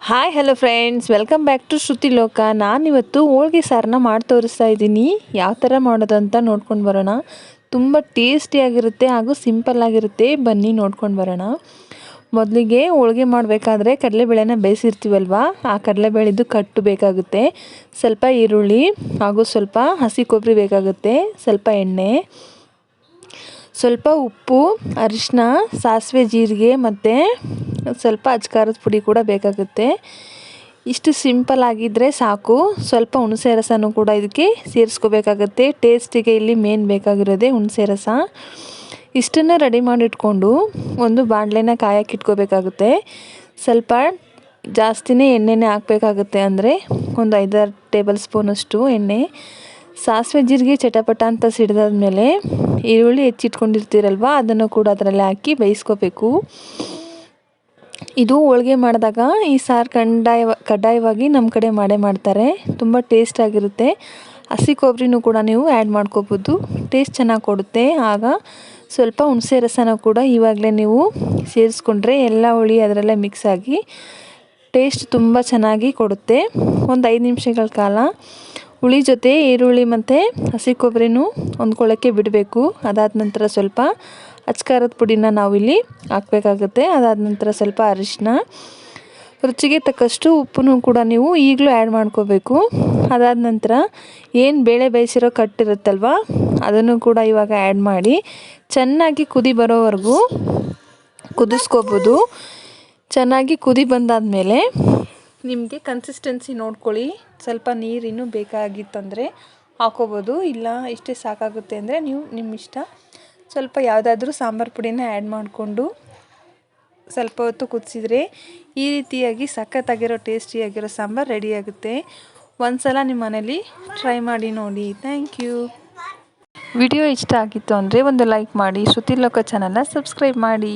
Hi hello friends welcome back to Shruti Loka ನಾನಿವತ್ತು ಹೋಳ್ಗೆ ಸಾರನ್ನ ಮಾಡಿ ತೋರಿಸ್ತಾ ಇದ್ದೀನಿ. ಯಾವ ಥರ ಮಾಡೋದು ಅಂತ ನೋಡ್ಕೊಂಡು ಬರೋಣ. ತುಂಬ ಟೇಸ್ಟಿಯಾಗಿರುತ್ತೆ ಹಾಗೂ ಸಿಂಪಲ್ ಆಗಿರುತ್ತೆ. ಬನ್ನಿ ನೋಡ್ಕೊಂಡು ಬರೋಣ. ಮೊದಲಿಗೆ ಹೋಳ್ಗೆ ಮಾಡಬೇಕಾದ್ರೆ ಕಡಲೆಬೇಳೆನ ಬೇಯಿಸಿರ್ತೀವಲ್ವ? ಆ ಕಡಲೆಬೇಳೆದು ಕಟ್ಟು ಬೇಕಾಗುತ್ತೆ. ಸ್ವಲ್ಪ ಈರುಳ್ಳಿ ಹಾಗೂ ಸ್ವಲ್ಪ ಹಸಿ ಕೊಬ್ಬರಿ ಬೇಕಾಗುತ್ತೆ. ಸ್ವಲ್ಪ ಎಣ್ಣೆ, ಸ್ವಲ್ಪ ಉಪ್ಪು ಅರಿಶಿನ ಸಾಸಿವೆ, ಜೀರಿಗೆ ಮತ್ತು ಸ್ವಲ್ಪ ಅಜ್ಕಾರದ ಪುಡಿ ಕೂಡ ಬೇಕಾಗುತ್ತೆ. ಇಷ್ಟು ಸಿಂಪಲ್ ಆಗಿದ್ದರೆ ಸಾಕು. ಸ್ವಲ್ಪ ಹುಣಸೆ ರಸನೂ ಕೂಡ ಇದಕ್ಕೆ ಸೇರಿಸ್ಕೋಬೇಕಾಗತ್ತೆ. ಟೇಸ್ಟಿಗೆ ಇಲ್ಲಿ ಮೇನ್ ಬೇಕಾಗಿರೋದೇ ಹುಣಸೆ ರಸ. ಇಷ್ಟನ್ನು ರೆಡಿ ಮಾಡಿಟ್ಕೊಂಡು ಒಂದು ಬಾಣಲೆನ ಕಾಯಕ್ಕೆ ಇಟ್ಕೋಬೇಕಾಗುತ್ತೆ. ಸ್ವಲ್ಪ ಜಾಸ್ತಿನೇ ಎಣ್ಣೆನೇ ಹಾಕಬೇಕಾಗುತ್ತೆ ಅಂದರೆ ಒಂದು ಐದಾರು ಟೇಬಲ್ ಸ್ಪೂನಷ್ಟು ಎಣ್ಣೆ. ಸಾಸಿವೆ ಜೀರಿಗೆ ಚಟಪಟ ಅಂತ ಸಿಡಿದಾದ್ಮೇಲೆ ಈರುಳ್ಳಿ ಹೆಚ್ಚಿಟ್ಕೊಂಡಿರ್ತೀರಲ್ವ, ಅದನ್ನು ಕೂಡ ಅದರಲ್ಲಿ ಹಾಕಿ ಬೇಯಿಸ್ಕೋಬೇಕು. ಇದು ಹೋಳ್ಗೆ ಮಾಡಿದಾಗ ಈ ಸಾರು ಕಡ್ಡಾಯ ಕಡ್ಡಾಯವಾಗಿ ನಮ್ಮ ಕಡೆ ಮಾಡೇ ಮಾಡ್ತಾರೆ. ತುಂಬ ಟೇಸ್ಟ್ ಆಗಿರುತ್ತೆ. ಹಸಿ ಕೊಬ್ಬರಿನೂ ಕೂಡ ನೀವು ಆ್ಯಡ್ ಮಾಡ್ಕೋಬೋದು. ಟೇಸ್ಟ್ ಚೆನ್ನಾಗಿ ಕೊಡುತ್ತೆ. ಆಗ ಸ್ವಲ್ಪ ಹುಣಸೆ ರಸನ ಕೂಡ ಇವಾಗಲೇ ನೀವು ಸೇರಿಸ್ಕೊಂಡ್ರೆ ಎಲ್ಲ ಹುಳಿ ಅದರಲ್ಲೇ ಮಿಕ್ಸ್ ಆಗಿ ಟೇಸ್ಟ್ ತುಂಬ ಚೆನ್ನಾಗಿ ಕೊಡುತ್ತೆ. ಒಂದು ಐದು ನಿಮಿಷಗಳ ಕಾಲ ಹುಳಿ ಜೊತೆ, ಈರುಳ್ಳಿ ಮತ್ತು ಹಸಿ ಕೊಬ್ಬರಿನೂ ಹೊಂದ್ಕೊಳ್ಳೋಕ್ಕೆ ಬಿಡಬೇಕು. ಅದಾದ ನಂತರ ಸ್ವಲ್ಪ ಅಚ್ಕಾರದ ಪುಡಿನ ನಾವಿಲ್ಲಿ ಹಾಕಬೇಕಾಗುತ್ತೆ. ಅದಾದ ನಂತರ ಸ್ವಲ್ಪ ಅರಿಶಿನ ರುಚಿಗೆ ತಕ್ಕಷ್ಟು ಉಪ್ಪನ್ನು ಕೂಡ ನೀವು ಈಗಲೂ ಆ್ಯಡ್ ಮಾಡ್ಕೋಬೇಕು. ಅದಾದ ನಂತರ ಏನು ಬೇಳೆ ಬೇಯಿಸಿರೋ ಕಟ್ಟಿರುತ್ತಲ್ವ ಅದನ್ನು ಕೂಡ ಇವಾಗ ಆ್ಯಡ್ ಮಾಡಿ ಚೆನ್ನಾಗಿ ಕುದಿ ಬರೋವರೆಗೂ ಕುದಿಸ್ಕೋಬೋದು. ಚೆನ್ನಾಗಿ ಕುದಿ ಬಂದಾದಮೇಲೆ ನಿಮಗೆ ಕನ್ಸಿಸ್ಟೆನ್ಸಿ ನೋಡ್ಕೊಳ್ಳಿ. ಸ್ವಲ್ಪ ನೀರು ಇನ್ನೂ ಬೇಕಾಗಿತ್ತಂದರೆ ಹಾಕೋಬೋದು. ಇಲ್ಲ, ಇಷ್ಟೇ ಸಾಕಾಗುತ್ತೆ ಅಂದರೆ ನೀವು ನಿಮ್ಮ ಇಷ್ಟ ಸ್ವಲ್ಪ ಯಾವುದಾದ್ರೂ ಸಾಂಬಾರು ಪುಡಿನ ಆ್ಯಡ್ ಮಾಡಿಕೊಂಡು ಸ್ವಲ್ಪ ಹೊತ್ತು ಕುದಿಸಿದ್ರೆ ಈ ರೀತಿಯಾಗಿ ಸಖತ್ತಾಗಿರೋ ಟೇಸ್ಟಿಯಾಗಿರೋ ಸಾಂಬಾರು ರೆಡಿಯಾಗುತ್ತೆ ಒಂದು ಸಲ ನಿಮ್ಮ ಮನೇಲಿ ಟ್ರೈ ಮಾಡಿ ನೋಡಿ. ಥ್ಯಾಂಕ್ ಯು ವಿಡಿಯೋ ಇಷ್ಟ ಆಗಿತ್ತು ಅಂದರೆ ಒಂದು ಲೈಕ್ ಮಾಡಿ. ಶ್ರುತಿ ಲೋಕ ಚಾನಲ್ನ ಸಬ್ಸ್ಕ್ರೈಬ್ ಮಾಡಿ.